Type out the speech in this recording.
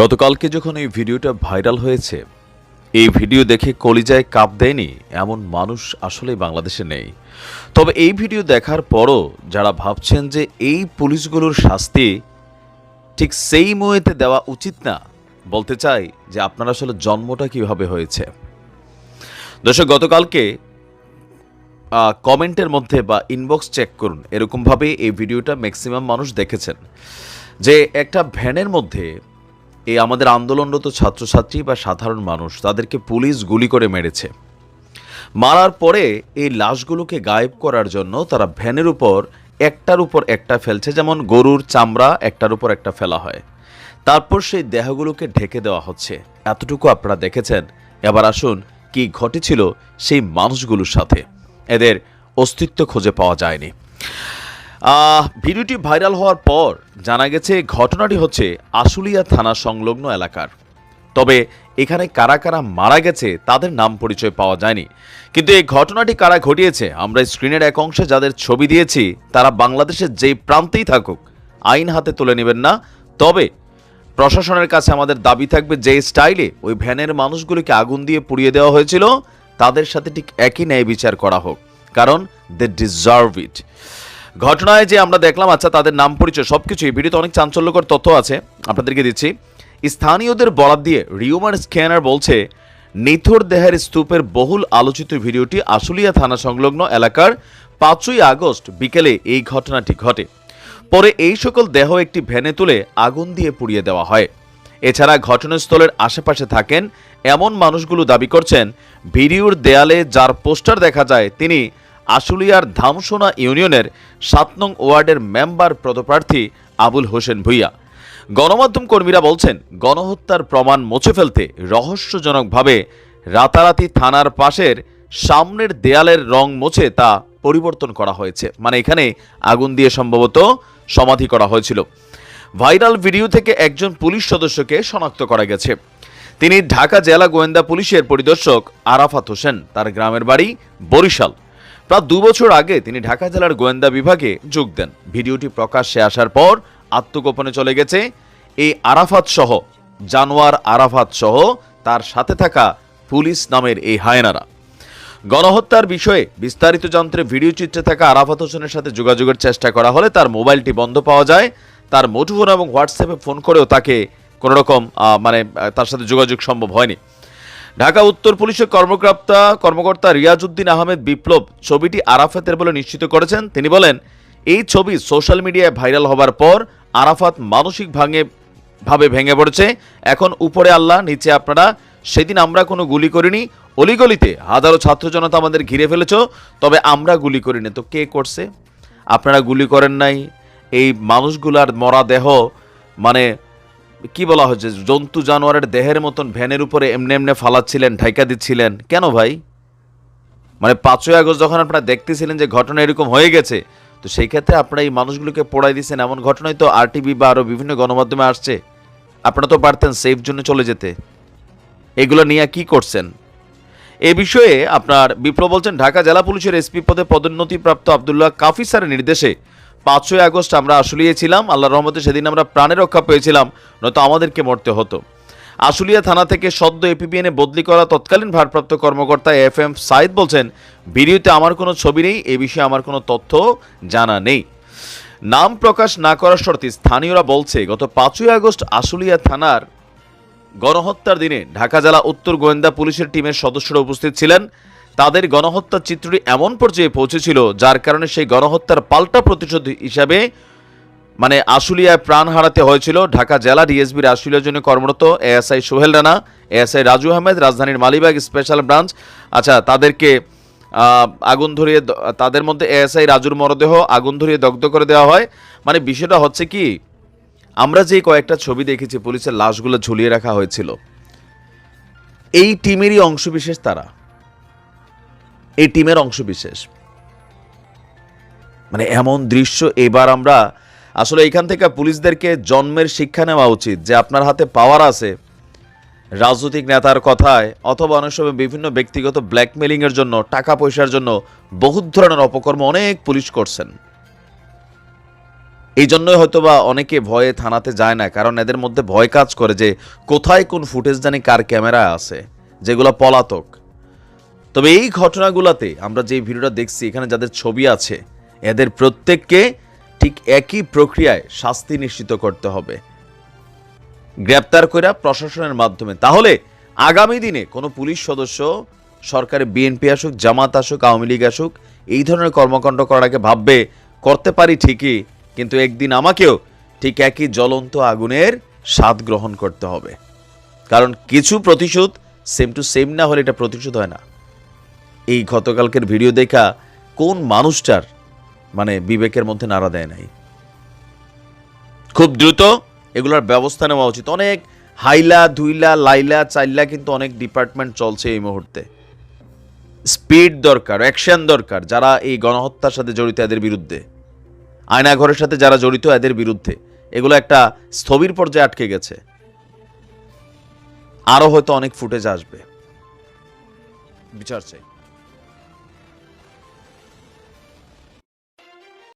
গতকালকে যখন এই ভিডিওটা ভাইরাল হয়েছে, এই ভিডিও দেখে কলিজায় কাপ দেয়নি এমন মানুষ আসলে বাংলাদেশে নেই। তবে এই ভিডিও দেখার পরও যারা ভাবছেন যে এই পুলিশগুলোর শাস্তি ঠিক সেই মুয়েতে দেওয়া উচিত না, বলতে চাই যে আপনার আসলে জন্মটা কীভাবে হয়েছে। দর্শক, গতকালকে কমেন্টের মধ্যে বা ইনবক্স চেক করুন, এরকমভাবে এই ভিডিওটা ম্যাক্সিমাম মানুষ দেখেছেন যে একটা ভ্যানের মধ্যে এই আমাদের আন্দোলনরত ছাত্রছাত্রী বা সাধারণ মানুষ, তাদেরকে পুলিশ গুলি করে মেরেছে। মারার পরে এই লাশগুলোকে গায়েব করার জন্য তারা ভ্যানের উপর, একটার উপর একটা ফেলছে, যেমন গরুর চামড়া একটার উপর একটা ফেলা হয়। তারপর সেই দেহগুলোকে ঢেকে দেওয়া হচ্ছে। এতটুকু আপনারা দেখেছেন। এবার আসুন, কি ঘটেছিল সেই মানুষগুলোর সাথে। এদের অস্তিত্ব খুঁজে পাওয়া যায়নি। ভিডিওটি ভাইরাল হওয়ার পর জানা গেছে ঘটনাটি হচ্ছে আশুলিয়া থানা সংলগ্ন এলাকার। তবে এখানে কারা কারা মারা গেছে তাদের নাম পরিচয় পাওয়া যায়নি। কিন্তু এই ঘটনাটি কারা ঘটিয়েছে, আমরা স্ক্রিনের এক অংশে যাদের ছবি দিয়েছি, তারা বাংলাদেশের যেই প্রান্তেই থাকুক, আইন হাতে তুলে নেবেন না। তবে প্রশাসনের কাছে আমাদের দাবি থাকবে যে স্টাইলে ওই ভ্যানের মানুষগুলিকে আগুন দিয়ে পুড়িয়ে দেওয়া হয়েছিল। তাদের সাথে ঠিক একই ন্যায় বিচার করা হোক, কারণ দে ডিজার্ভ ইট ঘটনায় যে আমরা দেখলাম আচ্ছা তাদের নাম পরিচয় সবকিছু এই ভিডিওতে অনেক চাঞ্চল্যকর তথ্য আছে, আপনাদেরকে দিচ্ছি। স্থানীয়দের বরাত দিয়ে রিউমার স্ক্যানার বলছে, নিথর দেহের স্তূপের বহুল আলোচিত ভিডিওটি আশুলিয়া থানা সংলগ্ন এলাকার পাঁচই আগস্ট বিকেলে এই ঘটনাটি ঘটে। পরে এই সকল দেহ একটি ভ্যানে তুলে আগুন দিয়ে পুড়িয়ে দেওয়া হয়। এছাড়া ঘটনাস্থলের আশেপাশে থাকেন এমন মানুষগুলো দাবি করছেন, ভিডিওর দেয়ালে যার পোস্টার দেখা যায়, তিনি আশুলিয়ার ধামসোনা ইউনিয়নের সাত নং ওয়ার্ডের মেম্বার পদপ্রার্থী আবুল হোসেন ভুইয়া। গণমাধ্যম কর্মীরা বলছেন, গণহত্যার প্রমাণ মুছে ফেলতে রহস্যজনকভাবে রাতারাতি থানার পাশের সামনের দেয়ালের রং মুছে তা পরিবর্তন করা হয়েছে। মানে এখানে আগুন দিয়ে সম্ভবত সমাধি করা হয়েছিল। ভাইরাল ভিডিও থেকে একজন পুলিশ সদস্যকে শনাক্ত করা গেছে। তিনি ঢাকা জেলা গোয়েন্দা পুলিশের পরিদর্শক আরাফাত হোসেন, তার গ্রামের বাড়ি বরিশাল। প্রায় দু বছর আগে তিনি ঢাকা জেলার গোয়েন্দা বিভাগে যোগ দেন। ভিডিওটি প্রকাশ্যে আসার পর আত্মগোপনে চলে গেছে। এই আরাফাত সহ, জানোয়ার আরাফাত সহ তার সাথে থাকা পুলিশ নামের এই হায়নারা। গণহত্যার বিষয়ে বিস্তারিত যন্ত্রে ভিডিও চিত্রে থাকা আরাফাত হোসেনের সাথে যোগাযোগের চেষ্টা করা হলে তার মোবাইলটি বন্ধ পাওয়া যায়। তার মুঠোফোন এবং হোয়াটসঅ্যাপে ফোন করেও তাকে কোনোরকম মানে তার সাথে যোগাযোগ সম্ভব হয়নি। ঢাকা উত্তর পুলিশের কর্মকর্তা কর্মকর্তা রিয়াজউদ্দিন আহমেদ বিপ্লব ছবিটি আরাফাতের বলে নিশ্চিত করেছেন। তিনি বলেন, এই ছবি সোশ্যাল মিডিয়ায় ভাইরাল হবার পর আরাফাত মানসিক ভাঙে, ভাবে ভেঙে পড়েছে। এখন উপরে আল্লাহ, নিচে আপনারা। সেদিন আমরা কোনো গুলি করিনি। অলিগলিতে হাজারো ছাত্র জনতা আমাদের ঘিরে ফেলেছ, তবে আমরা গুলি করিনি। তো কে করছে? আপনারা গুলি করেন নাই। এই মানুষগুলার মরা দেহ মানে কি বলা হচ্ছে? জন্তু জানোয়ারের দেহের মতন ভ্যানের উপরে এমনি এমনি ফালাচ্ছিলেন, ঢাইকা দিচ্ছিলেন। কেন ভাই? মানে পাঁচই আগস্ট যখন আপনারা দেখতেছিলেন যে ঘটনা এরকম হয়ে গেছে, তো সেই ক্ষেত্রে আপনারা এই মানুষগুলোকে পড়াই দিচ্ছেন এমন ঘটনাই তো আর টিভি বা আরও বিভিন্ন গণমাধ্যমে আসছে। আপনারা তো পারতেন সেফ জন্য চলে যেতে। এগুলো নিয়ে কি করছেন? এ বিষয়ে আপনার বিপ্লব বলছেন, ঢাকা জেলা পুলিশের এসপি পদে পদোন্নতিপ্রাপ্ত আবদুল্লাহ কাফি স্যারের নির্দেশে পাঁচই আগস্ট আমরা আশুলিয়ে ছিলাম আল্লাহ রহমতে সেদিন আমরা প্রাণের রক্ষা পেয়েছিলাম, নয়তো আমাদেরকে মরতে হতো। আশুলিয়া থানা থেকে সদ্য এপিবিএনে বদলি করা তৎকালীন ভারপ্রাপ্ত কর্মকর্তা এফ এম সাইদ বলছেন, ভিডিওতে আমার কোনো ছবি নেই, এ বিষয়ে আমার কোনো তথ্য জানা নেই। নাম প্রকাশ না করার শর্তে স্থানীয়রা বলছে, গত পাঁচই আগস্ট আশুলিয়া থানার গণহত্যার দিনে ঢাকা জেলা উত্তর গোয়েন্দা পুলিশের টিমের সদস্যরা উপস্থিত ছিলেন। তাদের গণহত্যার চিত্রটি এমন পর্যায়ে পৌঁছেছিল, যার কারণে সেই গণহত্যার পাল্টা প্রতিশোধ হিসাবে মানে আশুলিয়ায় প্রাণ হারাতে হয়েছিল। ঢাকা জেলা ডিএসবির আশুলিয়ার জন্য কর্মরত এএসআই সোহেল রানা, এএসআই রাজু আহমেদ, রাজধানীর মালিবাগ স্পেশাল ব্রাঞ্চ। আচ্ছা তাদেরকে আগুন ধরিয়ে তাদের মধ্যে এএসআই রাজুর মরদেহ আগুন ধরিয়ে দগ্ধ করে দেওয়া হয়। মানে বিষয়টা হচ্ছে কি, আমরা যে কয়েকটা ছবি দেখেছি, পুলিশের লাশগুলো ঝুলিয়ে রাখা হয়েছিল। এই টিমেরই অংশবিশেষ তারা। এই টিমের অংশবিশেষ। মানে এমন দৃশ্য এবার আমরা, আসলে এখান থেকে পুলিশদেরকে জন্মের শিক্ষা নেওয়া উচিত, যে আপনার হাতে পাওয়ার আছে, রাজনৈতিক নেতার কথায়, অথবা অনেক সময় বিভিন্ন ব্যক্তিগত ব্ল্যাকমেলিংয়ের জন্য, টাকা পয়সার জন্য বহুত ধরনের অপকর্ম অনেক পুলিশ করছেন। এই জন্যই হয়তো বা অনেকে ভয়ে থানাতে যায় না, কারণ এদের মধ্যে ভয় কাজ করে যে কোথায় কোন ফুটেজ জানি কার ক্যামেরায় আছে, যেগুলো পলাতক। তবে এই ঘটনাগুলোতে আমরা যে ভিডিওটা দেখছি, এখানে যাদের ছবি আছে, এদের প্রত্যেককে ঠিক একই প্রক্রিয়ায় শাস্তি নিশ্চিত করতে হবে। গ্রেপ্তার করা প্রশাসনের মাধ্যমে। তাহলে আগামী দিনে কোনো পুলিশ সদস্য, সরকারি বিএনপি আসুক, জামাত আসুক, আওয়ামী লীগ আসুক, এই ধরনের কর্মকাণ্ড করার আগে ভাববে, করতে পারি ঠিকই, কিন্তু একদিন আমাকেও ঠিক একই জ্বলন্ত আগুনের স্বাদ গ্রহণ করতে হবে। কারণ কিছু প্রতিশোধ সেম টু সেম না হলে এটা প্রতিশোধ হয় না। এই গতকালকের ভিডিও দেখা কোন মানুষটার মানে বিবেকের মধ্যে নাড়া দেয় নাই? খুব দ্রুত এগুলোর ব্যবস্থা নেওয়া উচিত। অনেক হাইলা, ধুইলা, লাইলা, চাইলা কিন্তু অনেক ডিপার্টমেন্ট চলছে এই মুহূর্তে। স্পিড দরকার অ্যাকশন দরকার, যারা এই গণহত্যার সাথে জড়িত এদের বিরুদ্ধে। আয়নাঘরের সাথে যারা জড়িত এদের বিরুদ্ধে। এগুলো একটা স্থবির পর্যায়ে আটকে গেছে। আরও হয়তো অনেক ফুটেজ আসবে। বিচার চাই।